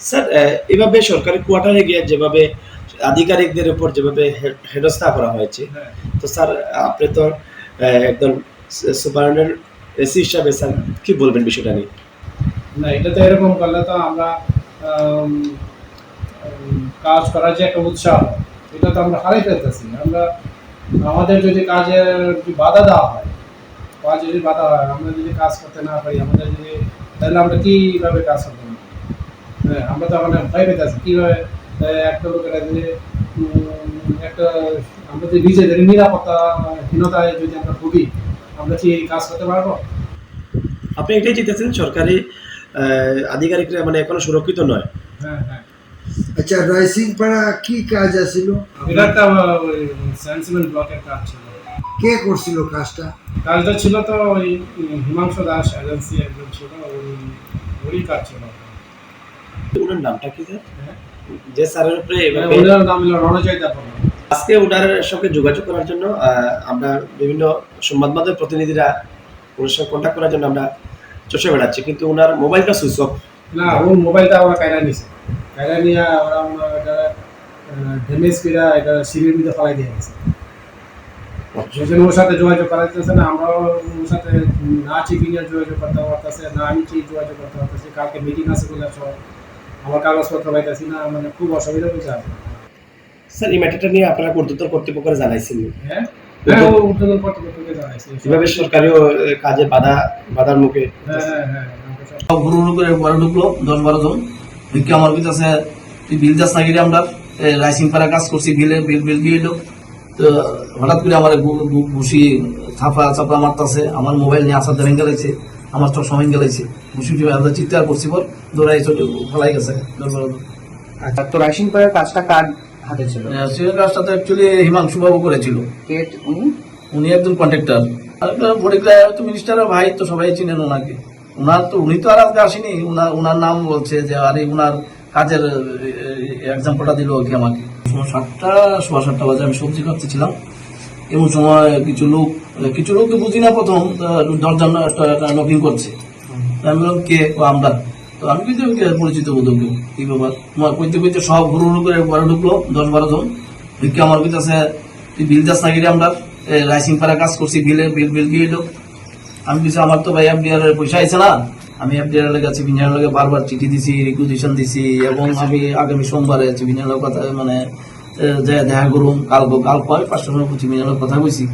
Sir এভাবে সরকারি কোয়ার্টারে গিয়ে যেভাবে আধিকারিকদের উপর যেভাবে হেনস্থা করা হয়েছে হ্যাঁ। তো স্যার আপনি তো একদম সুপারেন্টেন্ট এসি হিসাবে স্যার কি বলবেন বিষয়টা নিয়ে? না এটা তো এরকম করলে তো আমরা কাজ করার যে একটা উৎসাহ এটা তো আমরা হারাই ফেলতেছি। আমরা আমাদের যদি কাজের বাধা দেওয়া হয় কাজ যদি বাধা হয় আমরা যদি কাজ করতে না পারি আমাদের যদি তাহলে আমরা কীভাবে কাজ করতে আমরা তো মানে ভয় পেতেছি কীভাবে একটা লোকেরা উম, একটা আমরা যদি নিজেদের নিরাপত্তাহীনতায় যদি আমরা ভুগি আমরা কি এই কাজ করতে পারব? আপনি এটাই চিন্তেছেন সরকারি আহ, আধিকারিকরা মানে এখনও সুরক্ষিত নয়। হ্যাঁ হ্যাঁ। আচ্ছা রাইসিং পাড়া কি কাজ আছিল? এটা একটা সেন্সিবল ব্লকের কাজ ছিল। কে করছিল কাজটা? কাজটা ছিল তো ওই হিমাংশু দাস এজেন্সি একজন ছিল ওই- ওরই কাজ ছিল। ওনার নামটা কি স্যার। যে স্যারের উপরে মানে ওনার নাম হলো রণজয় দাপন আজকে ওনার সঙ্গে যোগাযোগ করার জন্য আমরা বিভিন্ন সংবাদ মাধ্যমের প্রতিনিধিরা ওনার সঙ্গে কন্ট্যাক্ট করার জন্য আমরা বেড়াচ্ছি কিন্তু ওনার মোবাইলটা সুইচ অফ। না ওর মোবাইলটা কায়রা নিছে কায়রা নিয়ে এটা ড্যামেজ করে এটা ফলাই দিয়ে গেছে। সেই জন্য ওর সাথে যোগাযোগ করা যাচ্ছে না আমরাও ওর সাথে না যোগাযোগ করতে পারতেছে না আমি ঠিক যোগাযোগ করতে পারতেছি কালকে মিটিং আছে বলে আমার কাগজপত্র পাইতেছি না মানে খুব অসুবিধা হয়েছে স্যার এই ম্যাটারটা নিয়ে আপনারা কর্তৃত্ব কর্তৃপক্ষকে জানাইছেন। হ্যাঁ? কর্তৃপক্ষকে জানাইছি কাজে বাধা বাধার মুখে করে ঢুকলো দশ বারো জন। ঢুকে আমার কাছে তুই বিল দাস রে আমরা? রাইসিং পাড়া কাজ করছি বিলে বিল বিল দিয়ে এলো। তো হঠাৎ করে আমার ঘুষি ছাপা চাপা মারতাছে আমার মোবাইল নিয়ে আসার গেলাইছে আমার চোখ সময় গেলাইছে। ঘুষি আমরা চিৎকার করছি পর দৌড়াই চলে ফেলাই গেছে আচ্ছা তো রাইসিং পাড়ার কাজটা কার হাতে ছিল? সে কাজটা তো অ্যাকচুয়ালি হিমাংশু বাবু করেছিল। উনি? উনি একজন কন্ট্রাক্টর বডিগ্রা তো মিনিস্টারের ভাই তো সবাই চিনেন ওনাকে। ওনার তো উনি তো আর আজকে আসেনি। উনার উনার নাম বলছে যে আরে উনার কাজের এক্সাম্পলটা দিল আর কি আমাকে। সাতটা সোয়া সাতটা বাজে আমি সবজি কাটতেছিলাম এমন সময় কিছু লোক কিছু লোক তো বুঝি না প্রথম দরজা নকিং করছে। আমি বললাম কে? ও আমরা। তো আমি কিন্তু পরিচিত বোধ কেউ। কি ব্যাপার? তোমার কইতে কইতে সব হুড়ু করে ঘরে ঢুকলো দশ বারো জন। ঢুকে আমার কাছে তুই বিল দাস নাকি আমরা? রাইসিং পাড়া কাজ করছি বিলে বিল বিল দিয়ে এলো। আমি কিছু আমার তো ভাই এফডিআর এর পয়সা আছে না। আমি এফডিআর এর কাছে বিনিয়ার লগে বারবার চিঠি দিছি রিকুইজিশন দিছি এবং আমি আগামী সোমবারে আছি। বিনিয়ার কথা মানে যে দেখা করুন কাল কাল পরে পাঁচটার সময় বুঝছি বিনিয়ার কথা কইছি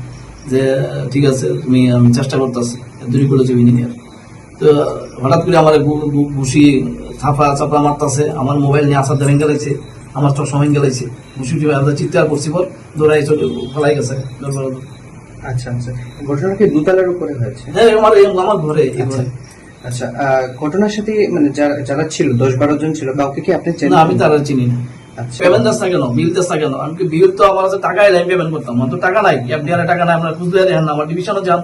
যে ঠিক আছে তুমি আমি চেষ্টা করতেছি দূরি করেছি বিনিয়ার তো হঠাৎ করে আমার ঘুষি ছাপা চাপা মারতাছে আমার মোবাইল নিয়ে আসার ভেঙে গেলাইছে আমার চোখ সময় গেলাইছে। ঘুষি উঠে আমরা চিৎকার করছি পর দৌড়াই চলে ফেলাই গেছে। আচ্ছা আচ্ছা। ঘটনা কি দুতলার উপরে হয়েছে? হ্যাঁ আমার আমার ঘরে আচ্ছা। আচ্ছা ঘটনার সাথে মানে যারা- যারা ছিল দশ বারো জন ছিল কাউকে কি আপনি চেনেন না আমি তারা চিনি না। পেমেন্ট দাস না কেন বিল দাস না। কেন আমি কি বিল তো আমার কাছে টাকা এলে পেমেন্ট করতাম। আমার তো টাকা নাই এফডিআর টাকা নাই আপনার খুঁজতে দেখেন না আমার ডিভিশনও যান।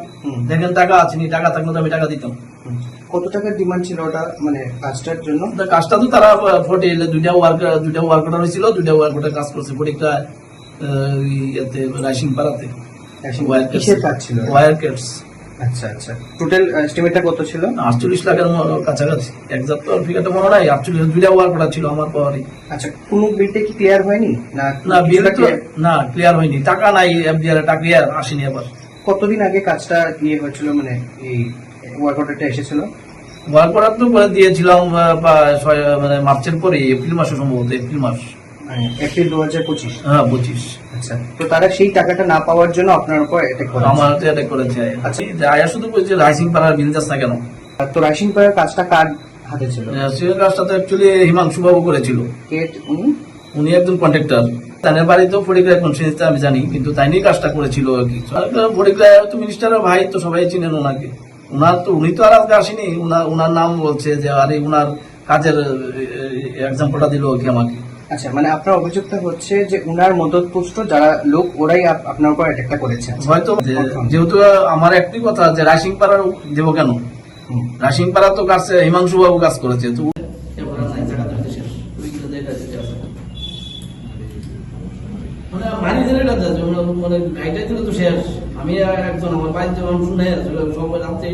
দেখেন টাকা আছে নি টাকা থাকলে তো আমি টাকা দিতাম। কত টাকার ডিমান্ড ছিল ওটা মানে কাজটার জন্য? কাজটা তো তারা ফোর্টি দুইটা ওয়ার্কার দুইটা ওয়ার্কার হয়েছিল দুইটা ওয়ার্কার কাজ করছে প্রত্যেকটা ইয়েতে রাইসিং পাড়াতে কিসের কাজ ছিল? ওয়ার কেটস আচ্ছা আচ্ছা। টোটাল এস্টিমেটটা কত ছিল? আটচল্লিশ লাখের কাছাকাছি। একজাক্ট তো ফিগারটা মনে নাই আটচল্লিশ দুইটা ওয়ার্কার ছিল আমার পাওয়ারই আচ্ছা কোনো বিলটা কি ক্লিয়ার হয়নি? না না বিল না ক্লিয়ার হয়নি। টাকা নাই এফডিআর টাকা clear আসেনি আবার। কতদিন আগে কাজটা ইয়ে হয়েছিল মানে এই ওয়ার্ক অর্ডারটা এসেছিল? ওয়ার্ক করার তো দিয়েছিলাম মানে মার্চের পরে এপ্রিল মাসে সম্ভবত এপ্রিল মাস। এপ্রিল দু হাজার পঁচিশ। হ্যাঁ পঁচিশ। আচ্ছা তো তারা সেই টাকাটা না পাওয়ার জন্য আপনার উপর অ্যাটাক করে আমার তো এটা করেছে। আচ্ছা। আয়া শুধু বলছে রাইসিং পাড়ার বিল যাস না কেন? তো রাইসিং পাড়ার কাজটা কার হাতে ছিল? সে কাজটা তো অ্যাকচুয়ালি হিমাংশু বাবু করেছিল। উনি? উনি একজন কন্ট্রাক্টর তাদের বাড়ি তো ফরিগ্রাহ কনসিডেন্সিতে আমি জানি কিন্তু তাই নিয়ে কাজটা করেছিল আর কি। ফরিগ্রাহ তো মিনিস্টারের ভাই তো সবাই চিনেন ওনাকে। উনার তো উনি তো আর আজকে আসেনি। উনার উনার নাম বলছে যে আরে উনার কাজের এক্সাম্পলটা দিল আর কি আমাকে। আচ্ছা মানে আপনার অভিযোগটা হচ্ছে যে উনার মদতপুষ্ট যারা লোক ওরাই আপনার উপর অ্যাটাকটা করেছে হয়তো যেহেতু আমার একটি কথা যে রাইসিং পাড়ার দেবো কেন। রাইসিং পাড়া তো কাজ হিমাংশু বাবু কাজ করেছে তো মানে ম্যানেজার এটা দেয়, যে ওরা মানে তো শেষ আমি একজন আমার যখন শুনে সবাই রাত্রে